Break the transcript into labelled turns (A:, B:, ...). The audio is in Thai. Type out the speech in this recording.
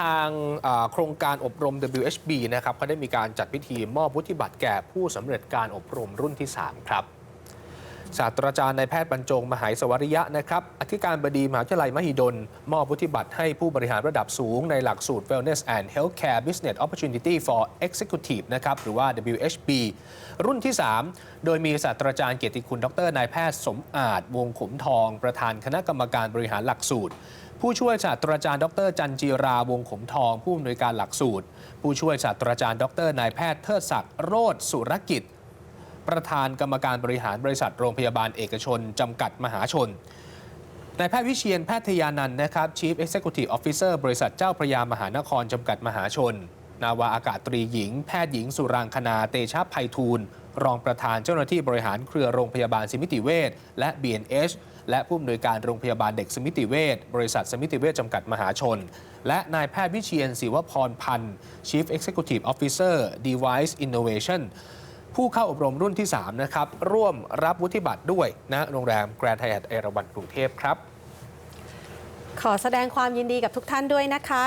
A: ทางโครงการอบรม WHB นะครับเขาได้มีการจัดพิธีมอบวุฒิบัตรแก่ผู้สำเร็จการอบรมรุ่นที่ 3 ครับ ศาสตราจารย์นายแพทย์บรรจง มหายสวริยะนะครับอธิการบดีมหาวิทยาลัยมหิดล มอบวุฒิบัตรให้ผู้บริหารระดับสูงในหลักสูตร Wellness and Healthcare Business Opportunity for Executive นะครับหรือว่า WHB รุ่นที่ 3 โดยมีศาสตราจารย์เกียรติคุณ ดรนายแพทย์สมอาจวงขุมทอง ประธานคณะกรรมการบริหารหลักสูตรผู้ช่วยศาสตราจารย์ดรจันจีราวงขมทอง ผู้อำนวยการหลักสูตร ผู้ช่วยศาสตราจารย์ดรนายแพทย์เทิดศักดิ์โรธสุรกิจ ประธานกรรมการบริหารบริษัทโรงพยาบาลเอกชน จำกัดมหาชนนายแพทย์วิเชียนแพทยานันท์นะครับ Chief Executive Officer บริษัทเจ้าพระยามหานคร จำกัดมหาชน นาวาอากาศตรีหญิง แพทย์หญิงสุรางคณาเตชะไพฑูรย์รองประธานเจ้าหน้าที่บริหารเครือโรงพยาบาลสมิติเวชและ BNH และผู้อำนวยการโรงพยาบาลเด็กสมิติเวชบริษัทสมิติเวชจำกัดมหาชน และนายแพทย์วิเชียนศิวพรพันธ์ Chief Executive Officer Device Innovation ผู้เข้าอบรมรุ่นที่ 3 นะครับ ร่วมรับวุฒิบัตรด้วยนะโรงแรมแกรนด์ไทแอทเอราวัณกรุงเทพครับ
B: ขอแสดงความยินดีกับทุกท่านด้วยนะคะ